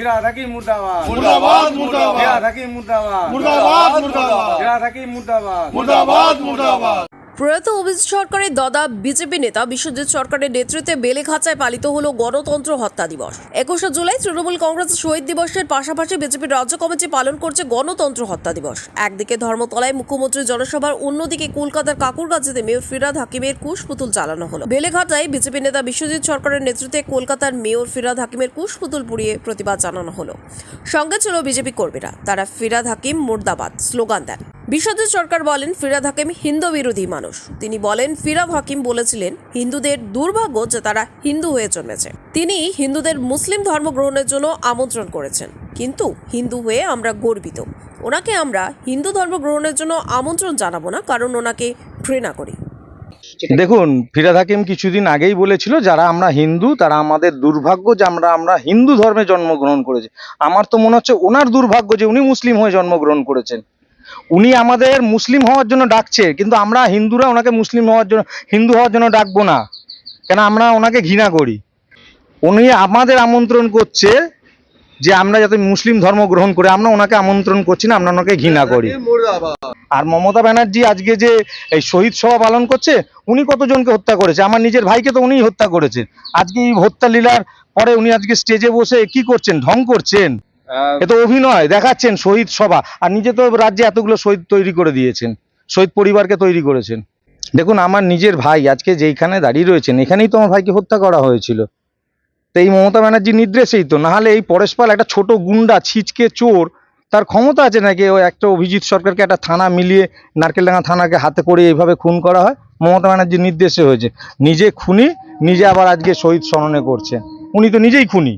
ফিরাদ হাকিম মুর্দাবাদ। মুর্দাবাদ মুর্দাবাদ। ফিরাদ হাকিম মুর্দাবাদ। মুর্দাবাদ মুর্দাবাদ। ফিরাদ হাকিম মুর্দাবাদ। মুর্দাবাদ মুর্দাবাদ। প্রয়াত অভিজিৎ সরকারের দাদা বিজেপি নেতা বিশ্বজিৎ সরকারের নেতৃত্বে বেলেঘাচায় পালিত হল গণতন্ত্র হত্যা দিবস। একুশে জুলাই তৃণমূল কংগ্রেস শহীদ দিবসের পাশাপাশি বিজেপির রাজ্য কমিটি পালন করছে গণতন্ত্র হত্যা দিবস। একদিকে ধর্মতলায় মুখ্যমন্ত্রী জনসভার, অন্যদিকে কলকাতার কাকুরগাছিতে মেয়র ফিরাদ হাকিমের কুশপুতুল চালানো হলো। বেলেঘাটায় বিজেপি নেতা বিশ্বজিৎ সরকারের নেতৃত্বে কলকাতার মেয়র ফিরাদ হাকিমের কুশপুতুল পুড়িয়ে প্রতিবাদ জানানো হলো। সঙ্গে ছিল বিজেপি কর্মীরা। তারা ফিরাদ হাকিম মুর্দাবাদ, স্লোগান দেন। বিশ্বজিৎ সরকার বলেন ফিরাদ হাকিম হিন্দু বিরোধী মানুষ। তিনি বলেন ফিরাদ হাকিম বলেছিলেন, হিন্দুদের দুর্ভাগ্য যে তারা হিন্দু হয়ে জন্মেছে। তিনি হিন্দুদের মুসলিম ধর্ম গ্রহণের জন্য আমন্ত্রণ করেছেন। কিন্তু হিন্দু হয়ে আমরা গর্বিত। ওনাকে আমরা হিন্দু ধর্ম গ্রহণের জন্য আমন্ত্রণ জানাব না, কারণ ওনাকে ঘৃণা করি। দেখুন ফিরাদ হাকিম কিছুদিন আগেই বলেছিল, যারা আমরা হিন্দু, তারা আমাদের দুর্ভাগ্য যে আমরা আমরা হিন্দু ধর্মে জন্মগ্রহণ করেছি। আমার তো মনে হচ্ছে, ওনার দুর্ভাগ্য যে উনি মুসলিম হয়ে জন্মগ্রহণ করেছেন। উনি আমাদের মুসলিম হওয়ার জন্য ডাকছে, কিন্তু আমরা হিন্দুরা ওনাকে মুসলিম হওয়ার জন্য, হিন্দু হওয়ার জন্য ডাকবো না। কেন আমরা ওনাকে ঘৃণা করি। উনি আমাদের আমন্ত্রণ করছে যে আমরা যাতে মুসলিম ধর্ম গ্রহণ করে, আমরা ওনাকে আমন্ত্রণ করছি না, আমরা ওনাকে ঘৃণা করি। আর মমতা ব্যানার্জি আজকে যে এই শহীদ সভা পালন করছে, উনি কতজনকে হত্যা করেছে? আমার নিজের ভাইকে তো উনিই হত্যা করেছেন। আজকে এই হত্যা লীলার পরে উনি আজকে স্টেজে বসে কি করছেন? ঢং করছেন। এ তো অভিনয়, দেখাচ্ছেন শহীদ সভা। আর নিজে তো রাজ্যে এতগুলো শহীদ তৈরি করে দিয়েছেন, শহীদ পরিবারকে তৈরি করেছেন। দেখুন, আমার নিজের ভাই আজকে যেইখানে দাঁড়িয়ে রয়েছেন, এখানেই তো আমার ভাইকে হত্যা করা হয়েছিল। তো এই মমতা ব্যানার্জির নির্দেশেই তো, নাহলে এই পরেশপাল একটা ছোট গুন্ডা, ছিচকে চোর, তার ক্ষমতা আছে নাকি ও একটা অভিজিৎ সরকারকে একটা থানা মিলিয়ে, নারকেলডাঙ্গা থানাকে হাতে করে এইভাবে খুন করা হয়? মমতা ব্যানার্জির নির্দেশে হয়েছে। নিজে খুনি, নিজে আবার আজকে শহীদ স্মরণে করছে উনি তো নিজেই খুনি।